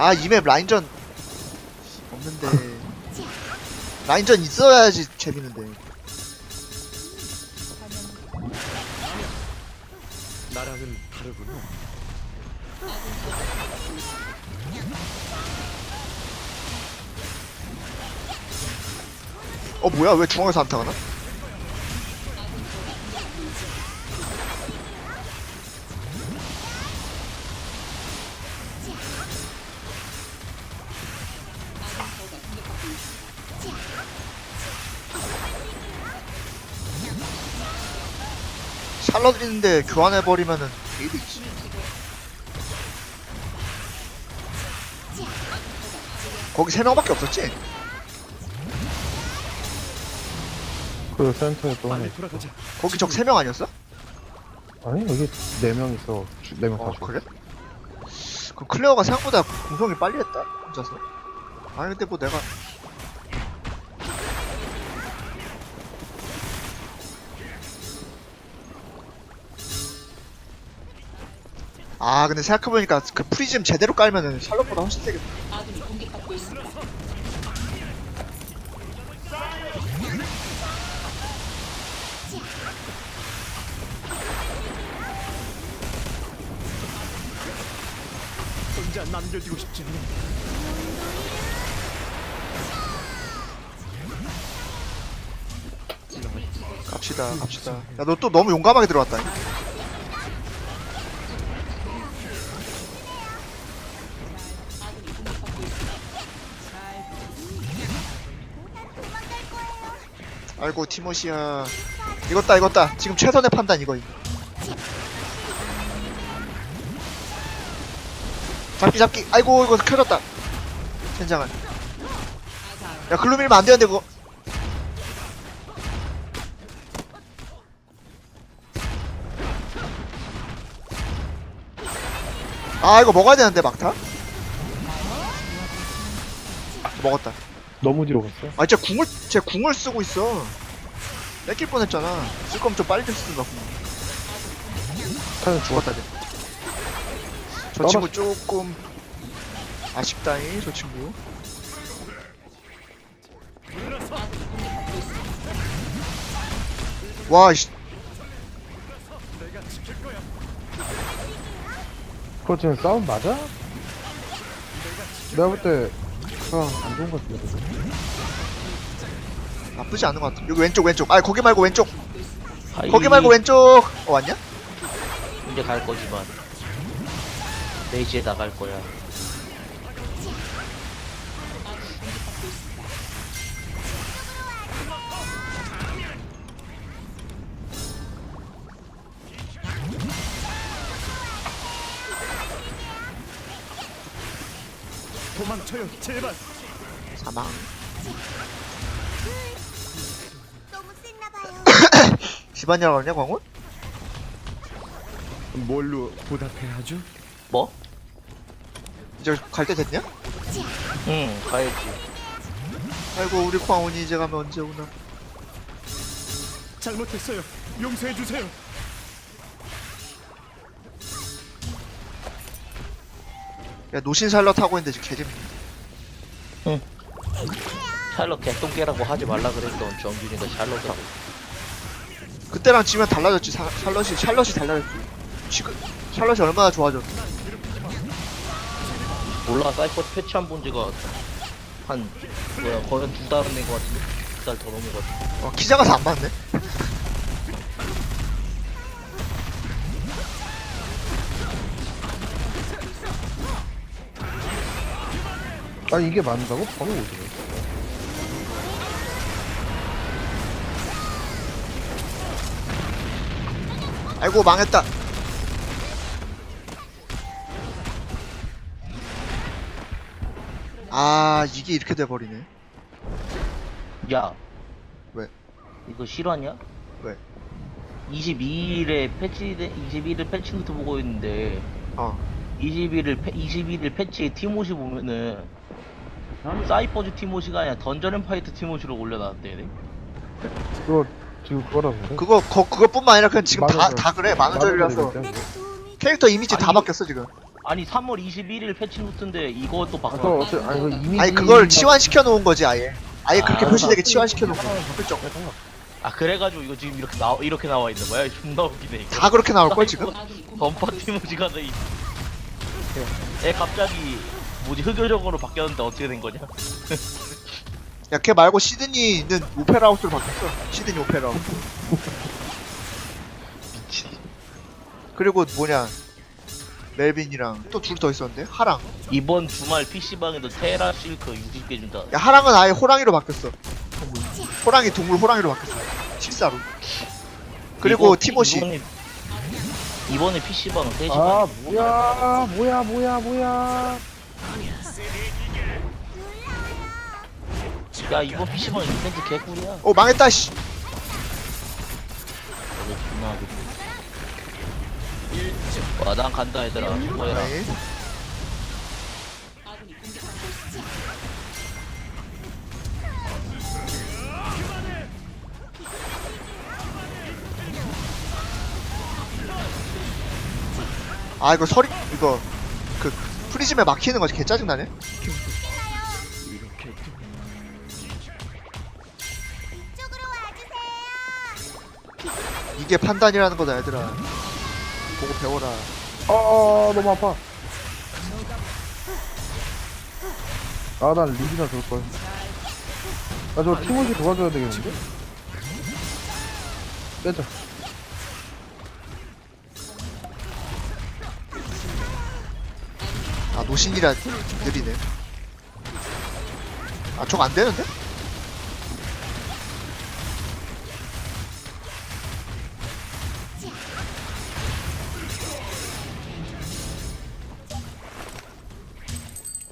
아, 이 맵 라인전 없는데. 라인전 있어야지 재밌는데. 나랑은 다르구나. 어, 뭐야? 왜 중앙에서 안 타가나? 있는데 교환해버리면은 게이드 있지. 거기 세 명밖에 없었지? 그 센터에 또 하나 빨리 있어. 돌아가자. 거기 적 세 명 아니었어? 아니 여기 네 명 있어. 네명어다 죽어. 그래? 그 클레어가 생각보다 공성이 빨리 했다 혼자서 아니 근데 뭐 내가 아 근데 생각해보니까 그 프리즘 제대로 깔면은 샬롯보다 훨씬 세겠다. 혼자 남겨두고 싶지 않아. 갑시다 갑시다. 야 너 또 너무 용감하게 들어왔다 아이고 티모시야. 이겼다 이겼다. 지금 최선의 판단 이거 잡기 잡기. 아이고 이거 켜졌다. 젠장을 야 글로 밀면 안 되는데 그거. 아 이거 먹어야 되는데 막타? 먹었다 너무 뒤로 갔어. 아 진짜 궁을 제 궁을 쓰고 있어 뺏길 뻔했잖아 쓸 거면 좀 빨리 좀 쓰든가 궁. 타는 죽었. 죽었다 쟤. 저 친구 조금 아쉽다잉 저 친구 와 씨. 그거 지금 싸움 맞아? 내가 볼 때 그냥 안 좋은 것 같은데. 나쁘지 않은 것 같아. 여기 왼쪽 왼쪽. 아 거기 말고 왼쪽. 하이, 거기 말고 왼쪽. 어 왔냐? 이제 갈 거지만. 4시에 나갈 거야 도망쳐요, 제발. 사망 너무 셌나봐요. 집안이라고 하냐 광훈? 뭘로 보답해야 하죠? 뭐? 이제 갈 때 됐냐? 응 가야지 아이고 우리 광훈이 이제 가면 언제 오나 잘못했어요. 용서해 주세요. 야 노신살러 타고 있는데 지금 개재밌네. 샬럿 개똥개라고 하지 말라 그랬던 정준이가 샬럿하고 그때랑 지면 달라졌지. 사, 샬럿이 샬럿이 달라졌지. 지금 샬럿이 얼마나 좋아졌어 몰라 사이퍼 패치한 본 지가 한 뭐야 거의 한두 달은 된거 같은데? 두 달 더 넘은 거 같은데. 어, 기자 가서 안 봤네 아 이게 맞는다고? 바로 오지네. 아이고 망했다 아 이게 이렇게 돼버리네 야 왜? 이거 실화냐? 왜? 22일에 패치 22일 패치 노트 보고 있는데 어 21일 패, 21일 패치에 티모시 보면은 사이퍼즈 티모시가 아니라 던전 앤 파이트 티모시로 올려놨대 그거 지금 그거라고 그래? 그거 거, 그것뿐만 아니라 그냥 지금 다. 다 그래 만우절이라서 도움이 캐릭터 이미지 다 아니, 바뀌었어 지금 아니 3월 21일 패치 노트인데 이것도 아, 저 바꿔. 어째 아니 그 이미 아니 그걸 치환시켜 놓은 거지 아예 아예 그렇게 아, 표시되게 치환시켜 놓은 거 그죠 아 그래가지고 이거 지금 이렇게 나 이렇게 나와 있는 거야? 존나 웃기네 이거. 다 그렇게 나올 걸 지금 덤퍼 티모지가 돼. 있- 애 갑자기 뭐지? 흑요적으로 바뀌었는데 어떻게 된 거냐? 야 걔 말고 시드니는 오페라 하우스로 바뀌었어. 시드니 오페라 하우스. 그리고 뭐냐? 멜빈이랑 또 둘 더 있었는데? 하랑. 이번 주말 PC방에도 테라 실크 60개 준다. 야 하랑은 아예 호랑이로 바뀌었어. 호랑이 동물 호랑이로 바뀌었어. 실사로. 그리고 티모시. 이번에, 이번에 PC방 3시간 아 뭐야 뭐야 뭐야 뭐야 야 이번 PC방 이벤트 개꿀이야. 어 망했다 씨. 와난 간다 얘들아. 수고해라 네. 아 이거 서리 이거. 그 프리즘에 막히는 거지. 개 짜증나네. 이게 판단이라는 거다 얘들아. 보고 배워라. 아 너무 아파. 아난 리비나 좋을걸 아저 티모시 도와줘야 되겠는데? 빼자 노신이라 느리네 아 저거 안 되는데?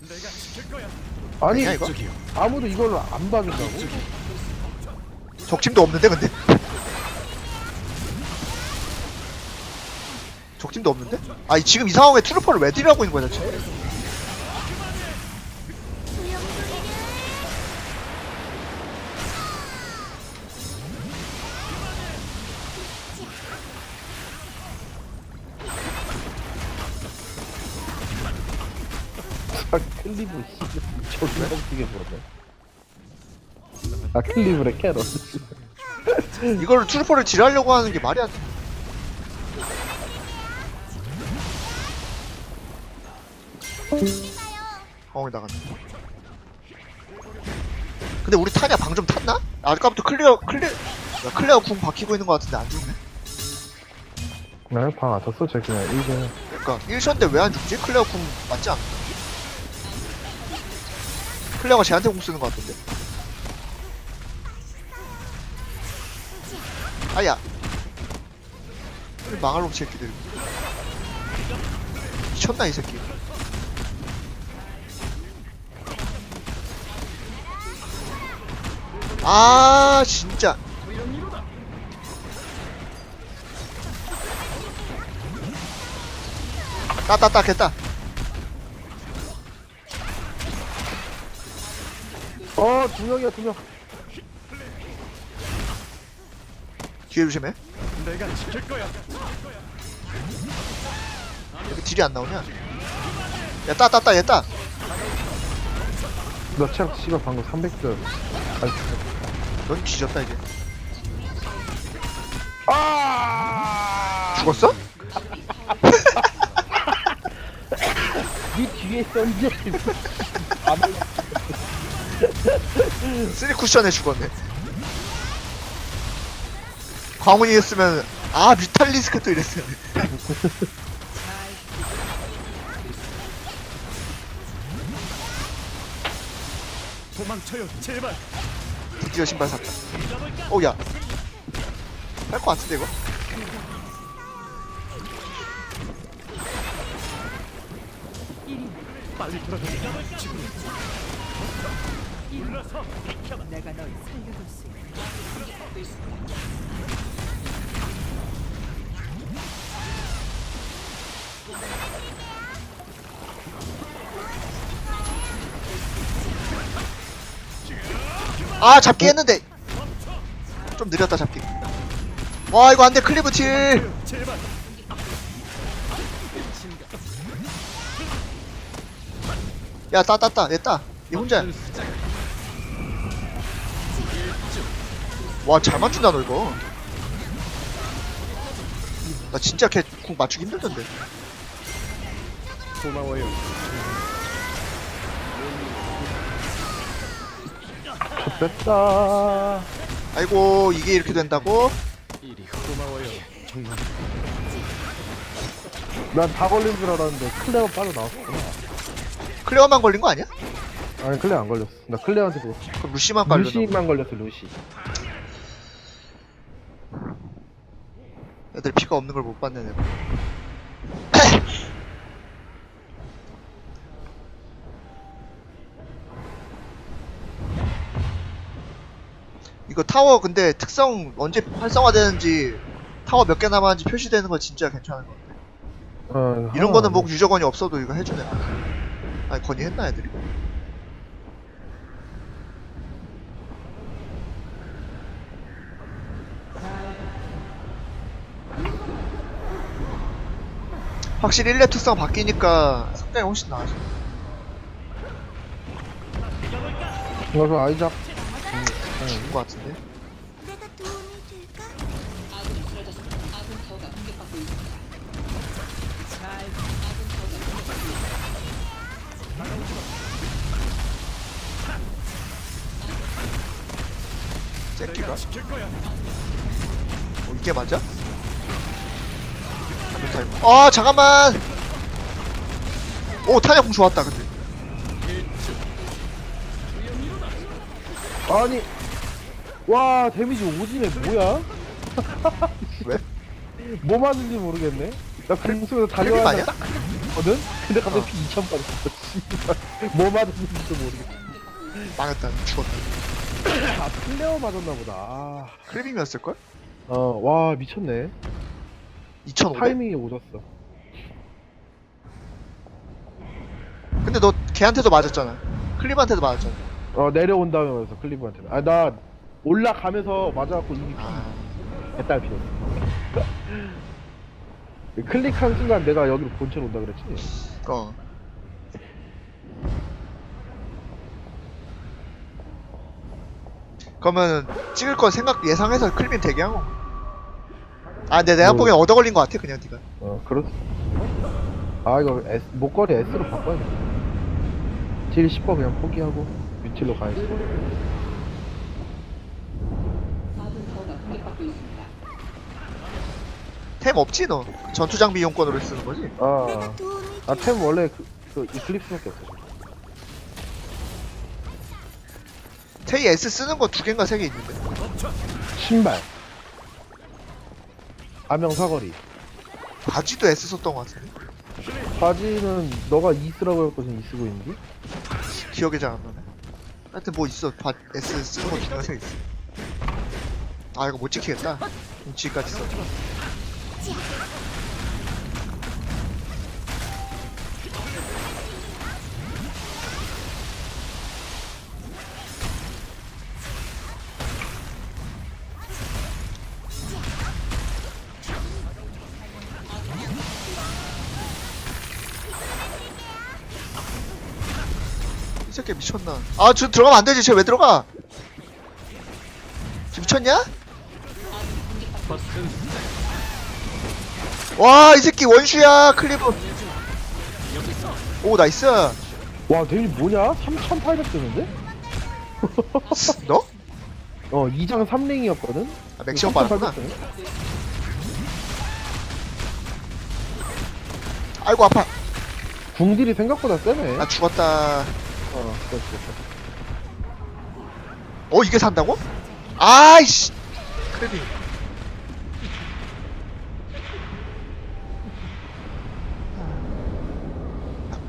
내가 지킬 거야. 아니 아니야 이거? 아무도 이걸 안 박인다고? 적팀도 없는데 근데? 적팀도 없는데? 아 이- 지금 이 상황에 트루퍼를 왜 딜하고 있는 거야 지금? 아 클리브 씨 존나 웃기게 보네 아 클리브래 캐럿 이걸 트루퍼를 딜하려고 하는 게 말이 안 돼. 어 나갔네. 근데 우리 타냐 방 좀 탔나? 아까부터 클리어 클리어 야, 클리어 궁 박히고 있는 것 같은데 안 죽네. 나방안 쳤어 쟤 그냥 이제 그러니까 1션인데 왜 안 죽지? 클레어 궁 맞지 않나? 클레어가 쟤한테 궁 쓰는 것 같은데? 아야. 이 망할 놈 새끼들. 미쳤나 이 새끼. 아 진짜. 따따따 겠다 어 두 명이야 두 명. 뒤에 조심해. 내가 지킬 거야. 왜 딜이 안 나오냐? 야 따 따 따 얘 따. 너 체력 씨발 방금 300점 아니 넌 뒤졌다 이제. 아! 죽었어? 니 뒤에 있었는데 쓰리 쿠션에 죽었네 광훈이었으면 아 뮤탈리스크 또 이랬어요 도망쳐요. 제발. 드디어 신발 샀다 오야 할 것 같은데 이거 빨리. 지금. 올라서. 아 잡기 했는데 좀 느렸다 잡기 와 이거 안돼 클리브 틸 제발. 야따 따따 얘따얘 혼자야 와 잘 맞춘다 너 이거 나 진짜 걔궁 맞추기 힘들던데 고마워요. 됐다. 아이고 이게 이렇게 된다고? 고마워요. 정말 난 다 걸린 줄 알았는데 클레어 빠져나왔구나. 클레어만 걸린 거 아니야? 아니 클레어 안 걸렸어. 나 클레어한테 그거. 그럼 루시만 걸렸나? 루시만 걸렸어 루시. 애들 피가 없는 걸 못 봤네 내가. 이거 타워 근데 특성 언제 활성화되는지 타워 몇 개 남았는지 표시되는 거 진짜 괜찮은 것 같아. 어, 이런 하나 거는 안뭐 유저건이 없어도 이거 해주네. 아니 건의했나 애들이? 확실히 1렙 특성 바뀌니까 상당히 훨씬 나아져 그래서 아이작. 죽은 것 같은데 내가 도움이 될까? 새끼가 지킬 거야. 어, 이게 맞아? 타임. 아 잠깐만 오 탄약공 좋았다 근데 아니. 와 데미지 오지네 뭐야? 왜? 뭐 맞는지 모르겠네. 나 달려야 아니야? 딱 거든? 근데 갑자기 피 2천 빠졌어. 씨발. 뭐 맞는지도 모르겠어. 망했다 죽었다 아 클레어 맞았나 보다. 아. 크리빙이었을 걸? 어, 와 미쳤네. 2500? 타이밍이 오졌어. 근데 너 걔한테도 맞았잖아 클립한테도 맞았잖아 어 내려온 다음에 맞았어 클리브한테. 아나 올라가면서 맞아갖고 이미 아 배딸 피웠어. 클릭한 순간 내가 여기로 본체 온다 그랬지? 어. 그러면 찍을 거 생각 예상해서 클립 대기한 거. 아, 근데 내가 뭐. 보기엔 얻어 걸린 거 같아, 그냥 네가. 어 그렇. 아 이거 S, 목걸이 S로 바꿔야겠다. 딜 10% 그냥 포기하고 뮤틸로 가야지. 템 없지 너? 전투 장비 이용권으로 쓰는 거지? 아, 내가 도움이 아템 원래 그, 그 이클립스밖에 없어. 테이 S 쓰는 거 두 개인가 세 개 있는데. 신발. 아명 사거리. 바지도 S 썼던 거 같은데. 바지는 너가 E 쓰라고 했고 지금 E 쓰고 있는데? 기억이 잘 안 나네. 하여튼 뭐 있어. 바, S 쓰는 거개 있어. 아 이거 못 지키겠다. G까지 써. 미쳤나? 아, 저 들어가면 안 되지. 쟤 왜 들어가? 쟤 미쳤냐? 와, 이 새끼 원슈야, 클리브. 오, 나이스. 와 데미지 뭐냐? 3800 뜨는데? 너? 어 2장 3링이었거든? 아, 맥시멈 받았구나. 아이고, 아파. 궁딜이 생각보다 세네. 나 죽었다. 어, 그렇지. 어, 이게 산다고? 아이씨. 클리브.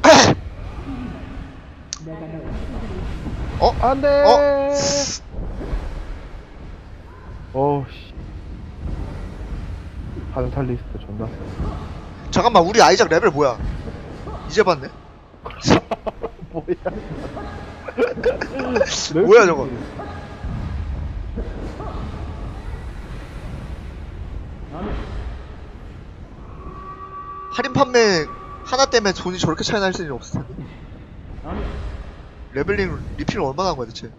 안 돼! 어? 어, 씨. 반탈리스트 존나 세. 잠깐만, 우리 아이작 레벨 뭐야? 이제 봤네? 뭐야. 뭐야, 저거? 할인 판매 하나 때문에 돈이 저렇게 차이 날 수는 없을 텐데. 레벨링 리필 얼마나 한 거야 대체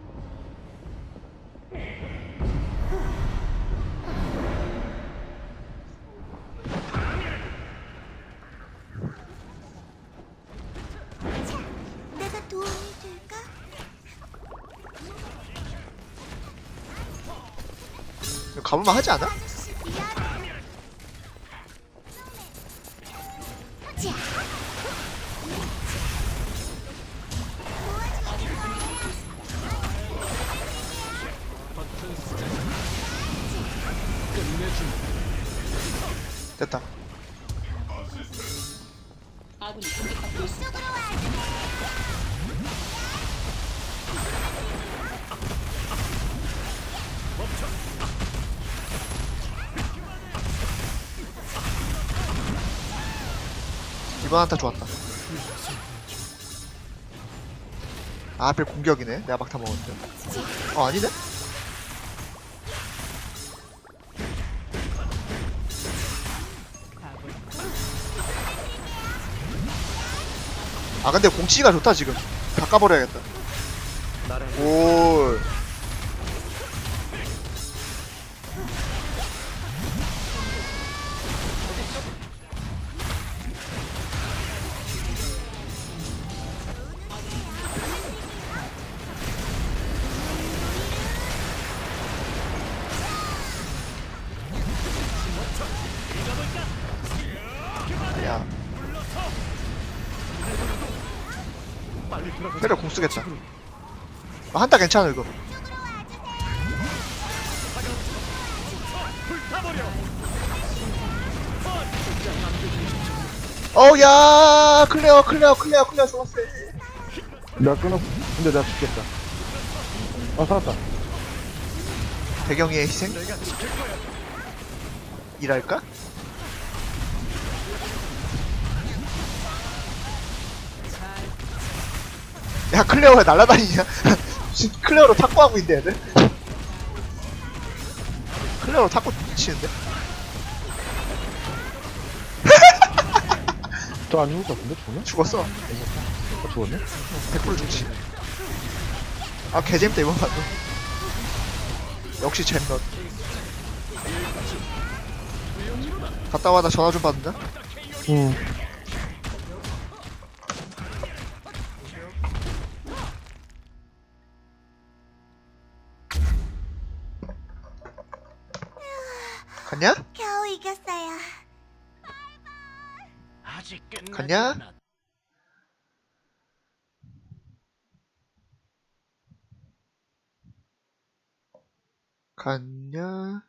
가볼만 하지 않아? 됐다 한타 좋았다. 아 앞에 공격이네. 내가 막타 먹었는데. 어 아니네? 아 근데 공치기가 좋다 지금. 바꿔버려야겠다. 오 그래 공 쓰겠다 아, 한타 괜찮아 이거 어야 클레어 클레어 클레어 클레어 좋았어 나 끊었어. 근데 나 죽겠다. 아, 살았다. 배경의 희생? 이랄까? 야 클레어 왜 날라다니냐? 지금 클레어로 탁구하고 있네 애들 클레어로 탁구 치는데? 저안 죽을 것 같은데? 죽나? 죽었어 어, 죽었네? 100% 죽지 아 개재밌다 이번 판도 역시 잼넛 갔다 와나 전화 좀 받는다 응. 갔냐? 겨우 이겼어요. 아직 끝나지 갔냐? 않았- 갔냐?